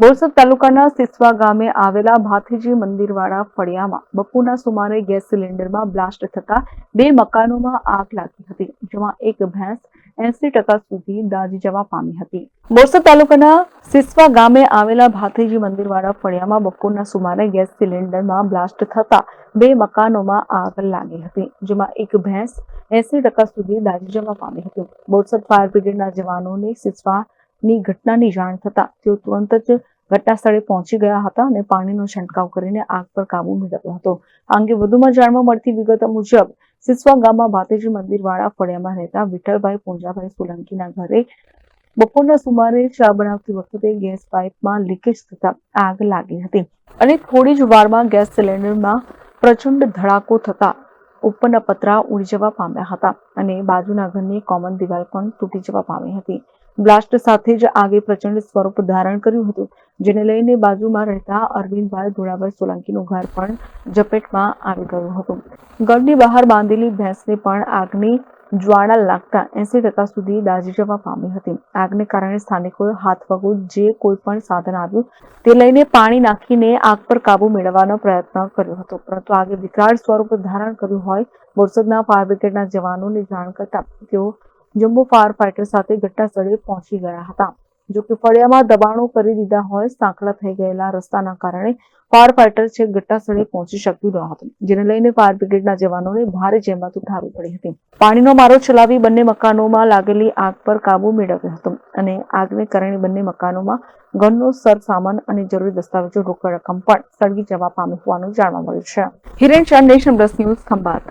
બોરસદ તાલુકાના સિસવા ગામે આવેલા ભાથીજી મંદિરવાળા ફળિયામાં બપોરના સુમારે ગેસ સિલિન્ડરમાં બ્લાસ્ટ થતા બે મકાનોમાં આગ લાગી હતી, જેમાં એક ભેંસ એસી ટકા સુધી દાઝી જવા પામી હતી. બોરસદ તાલુકાના સિસવા ગામે આવેલા ભાથીજી મંદિરવાળા ફળિયામાં બપોરના સુમારે ગેસ સિલિન્ડરમાં બ્લાસ્ટ થતા બે મકાનોમાં આગ લાગી હતી, જેમાં એક ભેંસ એસી ટકા સુધી દાઝી જવા પામી હતી. બોરસદ ફાયર બ્રિગેડના જવાનોને સિસવાની ઘટનાની જાણ થતા તેઓ તુરંત જ ઘટના સ્થળે પહોંચી ગયા હતા અને પાણીનો છંટકાવ કરીને આગ પર કાબુ મેળવ્યો હતો. આ અંગે વધુમાં જાણવા મળતી વિગત મુજબ, સિસવા ગામમાં ભાતેજી મંદિરવાળા ફળિયામાં રહેતા વિઠ્ઠલભાઈ પૂંજાભાઈ સોલંકીના ઘરે બપોરના સુમારે ચા બનાવતી વખતે ગેસ પાઇપમાં લીકેજ થતા આગ લાગી હતી અને થોડી જ વારમાં ગેસ સિલિન્ડરમાં પ્રચંડ ધડાકો થતા ઉપરના પતરા ઉડી જવા પામ્યા હતા અને બાજુના ઘરની કોમન દિવાલ પણ તૂટી જવા પામી હતી. બ્લાસ્ટ સાથે જ આગે પ્રચંડ સ્વરૂપ ધારણ કર્યું હતું, જેને લઈને બાજુમાં રહેતા અરવિંદભાઈ ધોળાભાઈ સોલંકીનું ઘર પણ ઝપેટમાં આવી ગયું હતું. ઘરની બહાર બાંધેલી ભેંસને પણ આગની જ્વાળા લાગતા એસી ટકા સુધી દાઝી જવા પામી હતી. આગને કારણે સ્થાનિકોએ હાથ વગું જે કોઈ પણ સાધન આવ્યું તે લઈને પાણી નાખીને આગ પર કાબુ મેળવવાનો પ્રયત્ન કર્યો હતો. પરંતુ આગે વિકરાળ સ્વરૂપ ધારણ કર્યું હોય, બોરસદના ફાયર બ્રિગેડના જવાનોને જાણ કરતા તેઓ જમ્બો ફાયર ફાઈટર સાથે ઘટનાસ્થળે પહોંચી ગયા હતા. જો કે ફળિયામાં દબાણો કરી દીધા હોય, સાંકડા થઈ ગયેલા રસ્તાના કારણે ફાયર ફાઈટર છે ઘટનાસ્થળે પહોંચી શક્યું ન હતું, જેને લઈને ફાયર બ્રિગેડના જવાનોને ભારે જહેમત ઉઠાવી પડી હતી. પાણીનો મારો ચલાવી બંને મકાનોમાં લાગેલી આગ પર કાબુ મેળવ્યો હતો અને આગને કારણે બંને મકાનોમાં ઘરનો સર સામાન અને જરૂરી દસ્તાવેજો રોકડ રકમ પણ સળગી જવા પામી હોવાનું જાણવા મળ્યું છે. Hiren Shah, Nation Plus News Khambhat.